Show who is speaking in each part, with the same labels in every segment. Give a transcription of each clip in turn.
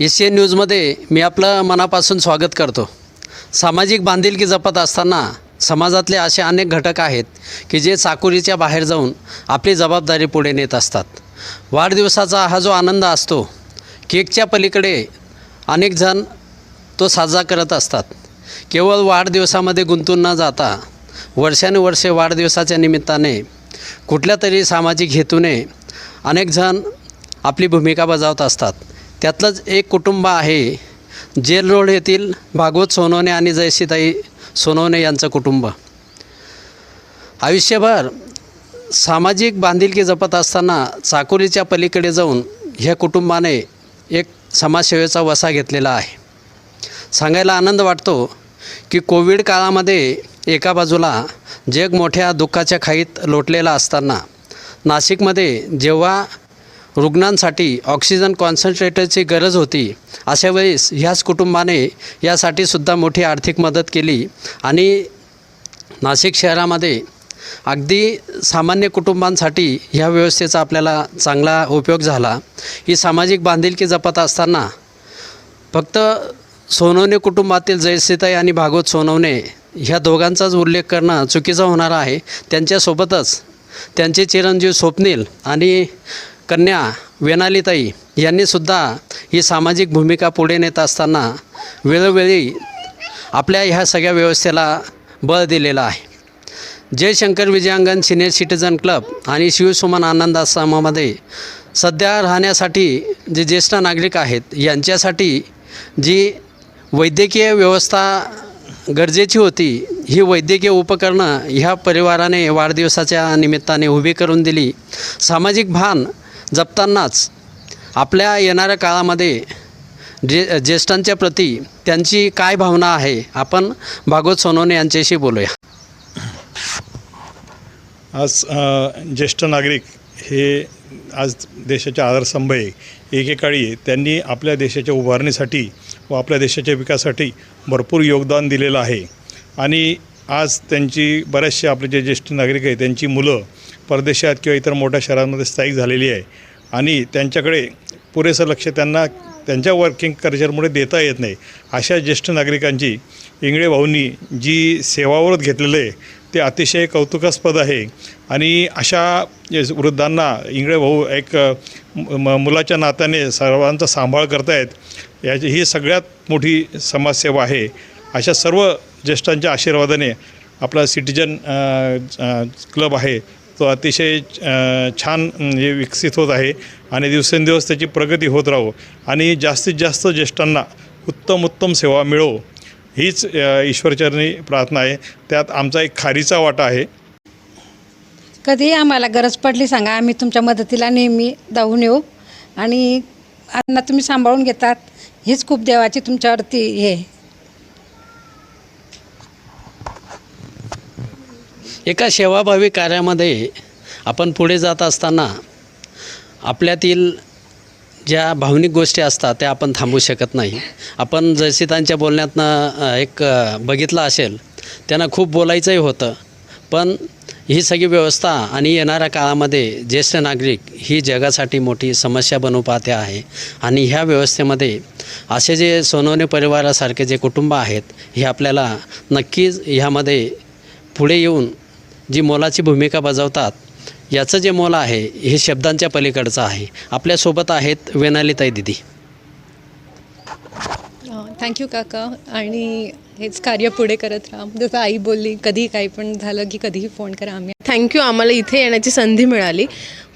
Speaker 1: S N न्यूजमध्ये मी आपलं मनापासून स्वागत करतो. सामाजिक बांधिलकी जपत असताना समाजातले असे अनेक घटक आहेत की जे चाकुरीच्या बाहेर जाऊन आपली जबाबदारी पुढे नेत असतात. वाढदिवसाचा हा जो आनंद असतो केकच्या पलीकडे अनेक जण तो साजरा करत असतात. केवळ वाढदिवसामध्ये गुंतून न जाता वर्षानुवर्षे वाढदिवसाच्या निमित्ताने कुठल्या तरी सामाजिक हेतूने अनेक जण आपली भूमिका बजावत असतात. त्यातलंच एक कुटुंब आहे. जेल रोड येथील भागवत सोनवणे आणि जयसीताई सोनवणे यांचं कुटुंब. आयुष्यभर सामाजिक बांधिलकी जपत असताना चाकोरीच्या पलीकडे जाऊन ह्या कुटुंबाने एक समाजसेवेचा वसा घेतलेला आहे. सांगायला आनंद वाटतो की कोविड काळामध्ये एका बाजूला जग मोठ्या दुःखाच्या खाईत लोटलेला असताना नाशिकमध्ये जेव्हा रुग्णांसाठी ऑक्सिजन कॉन्सन्ट्रेटरची गरज होती. अशा वेळेस ह्याच कुटुंबाने यासाठी सुद्धा मोठी आर्थिक मदत केली आणि नाशिक शहरामध्ये अगदी सामान्य कुटुंबांसाठी ह्या व्यवस्थेचा आपल्याला चांगला उपयोग झाला. ही सामाजिक बांधिलकी जपत असताना फक्त सोनवणे कुटुंबातील जयसीताई आणि भागवत सोनवणे ह्या दोघांचाच उल्लेख करणं चुकीचं होणार आहे. त्यांच्यासोबतच त्यांचे चिरंजीव स्वप्नील आणि कन्या वेनालीताई यांनीसुद्धा ही सामाजिक भूमिका पुढे नेत असताना वेळोवेळी आपल्या ह्या सगळ्या व्यवस्थेला बळ दिलेलं आहे. Jaishankar Vijayangan senior citizen club आणि शिवसुमन आनंद आश्रमामध्ये सध्या राहण्यासाठी जे ज्येष्ठ नागरिक आहेत यांच्यासाठी जी वैद्यकीय व्यवस्था गरजेची होती ही वैद्यकीय उपकरणं ह्या परिवाराने वाढदिवसाच्या निमित्ताने उभी करून दिली. सामाजिक भान जपतानाच आपल्या येणाऱ्या काळामध्ये जे ज्येष्ठांच्या प्रती त्यांची काय भावना आहे आपण भागवत सोनवणे यांच्याशी बोलूया.
Speaker 2: आज ज्येष्ठ नागरिक हे आज देशाचे आधारस्तंभ आहे एकेकाळी त्यांनी आपल्या देशाच्या उभारणीसाठी व आपल्या देशाच्या विकासासाठी भरपूर योगदान दिलेलं आहे. आणि आज त्यांची बरेचसे आपले जे ज्येष्ठ नागरिक आहे त्यांची मुलं परदेशात किंवा इतर मोठ्या शहरांमध्ये स्थायिक झालेली आहे. आणि त्यांच्याकडे पुरेसं लक्ष त्यांना त्यांच्या वर्किंग कल्चरमुळे देता येत नाही. अशा ज्येष्ठ नागरिकांची इंगळे भाऊंनी जी सेवाव्रत घेतलेलं आहे ते अतिशय कौतुकास्पद आहे. आणि अशा वृद्धांना इंगळे भाऊ एक म मुलाच्या नात्याने सर्वांचा सांभाळ करतायत याची ही सगळ्यात मोठी समाजसेवा आहे. अशा सर्व ज्येष्ठांच्या आशीर्वादाने आपला सिटिजन क्लब आहे. तो अतिशय छान हे विकसित होत आहे आणि दिवसेंदिवस त्याची प्रगती होत राहो आणि जास्तीत जास्त ज्येष्ठांना उत्तम उत्तम सेवा मिळो हीच ईश्वरचरणी प्रार्थना आहे. त्यात आमचा एक खारीचा वाटा आहे.
Speaker 3: कधी आम्हाला गरज पडली सांगा आम्ही तुमच्या मदतीला नेहमी धावून येऊ आणि अन्न तुम्ही सांभाळून घेतात हीच खूप देवाची तुमच्यावरती हे.
Speaker 1: एका सेवाभावी कार्यामध्ये आपण पुढे जात असताना आपल्यातील ज्या भावनिक गोष्टी असतात त्या आपण थांबवू शकत नाही. आपण जयसितांच्या बोलण्यातनं एक बघितलं असेल त्यांना खूप बोलायचंही होतं. पण ही सगळी व्यवस्था आणि येणाऱ्या काळामध्ये ज्येष्ठ नागरिक ही जगासाठी मोठी समस्या बनू पाहते आहे. आणि ह्या व्यवस्थेमध्ये असे जे सोनवणे परिवारासारखे जे कुटुंब आहेत हे आपल्याला नक्कीच ह्यामध्ये पुढे येऊन जी मोलाची भूमिका बजावतात याचं जे मोल आहे हे शब्दांच्या पलीकडचं आहे. आपल्यासोबत आहेत वेनालीताई दिदी.
Speaker 4: थँक्यू काका. आणि हेच कार्य पुढे करत राहा. जसं आई बोलली कधी काही पण झालं की कधीही फोन करा आम्ही.
Speaker 5: थँक्यू. आम्हाला इथे येण्याची संधी मिळाली.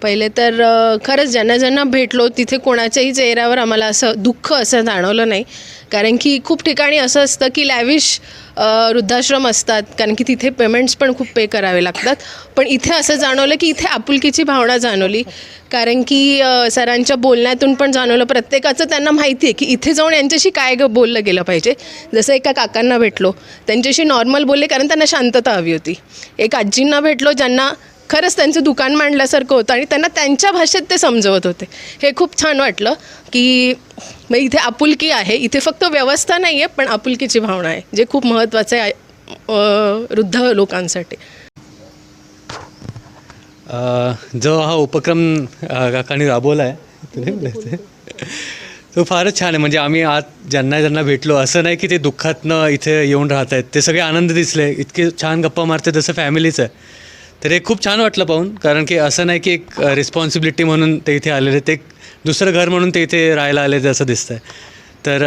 Speaker 5: पहिले तर खरंच ज्यांना ज्यांना भेटलो तिथे कोणाच्याही चेहऱ्यावर आम्हाला असं दुःख असं जाणवलं नाही. कारण की खूप ठिकाणी असं असतं की लॅविश वृद्धाश्रम असतात. कारण की तिथे पेमेंट्स पण खूप पे करावे लागतात. पण इथे असं जाणवलं की इथे आपुलकीची भावना जाणवली. कारण की सरांच्या बोलण्यातून पण जाणवलं. प्रत्येकाचं त्यांना माहिती आहे की इथे जाऊन यांच्याशी काय ग बोललं गेलं पाहिजे. जसं एका काकांना भेटलो. त्यांच्याशी नॉर्मल बोलले कारण त्यांना शांतता हवी होती. एक आजींना भेटलो ज्यांना खरंच त्यांचं दुकान मांडल्यासारखं होतं आणि त्यांना त्यांच्या भाषेत ते समजवत होते. हे खूप छान वाटलं की मग इथे आपुलकी आहे. इथे फक्त व्यवस्था नाही आहे पण आपुलकीची भावना आहे जे खूप महत्त्वाचं आहे वृद्ध लोकांसाठी.
Speaker 6: जो हा उपक्रम काकांनी राबवला आहे तो फारच छान आहे. म्हणजे आम्ही आज ज्यांना ज्यांना भेटलो असं नाही की ते दुःखातनं इथे येऊन राहत आहेत ते सगळे आनंद दिसले. इतके छान गप्पा मारते तसं फॅमिलीच आहे. तर हे खूप छान वाटलं पाहून कारण की असं नाही की एक रिस्पॉन्सिबिलिटी म्हणून ते इथे आलेले ते दुसरं घर म्हणून ते इथे राहायला आले असं दिसतं आहे तर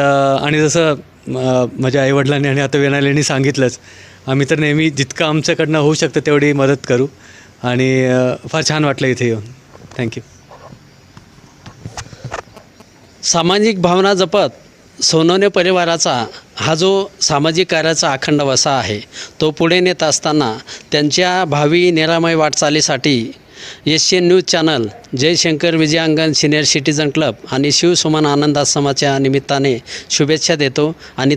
Speaker 6: आणि जसं माझ्या आईवडिलांनी आणि आता वेनालेनी सांगितलंच आम्ही तर नेहमी जितकं आमच्याकडनं होऊ शकतं तेवढी मदत करू. आणि फार छान वाटलं इथे येऊन. थँक्यू
Speaker 1: सामाजिक भावना जपत सोनवणे परिवाराचा हा जो सामाजिक कार्याचा अखंड वसा आहे तो पुढे नेत असताना त्यांच्या भावी निरामय वाटचालीसाठी Asian news channel Jaishankar Vijayangan senior citizen club आणि शिवसुमन आनंद आश्रमाच्या निमित्ताने शुभेच्छा देतो आणि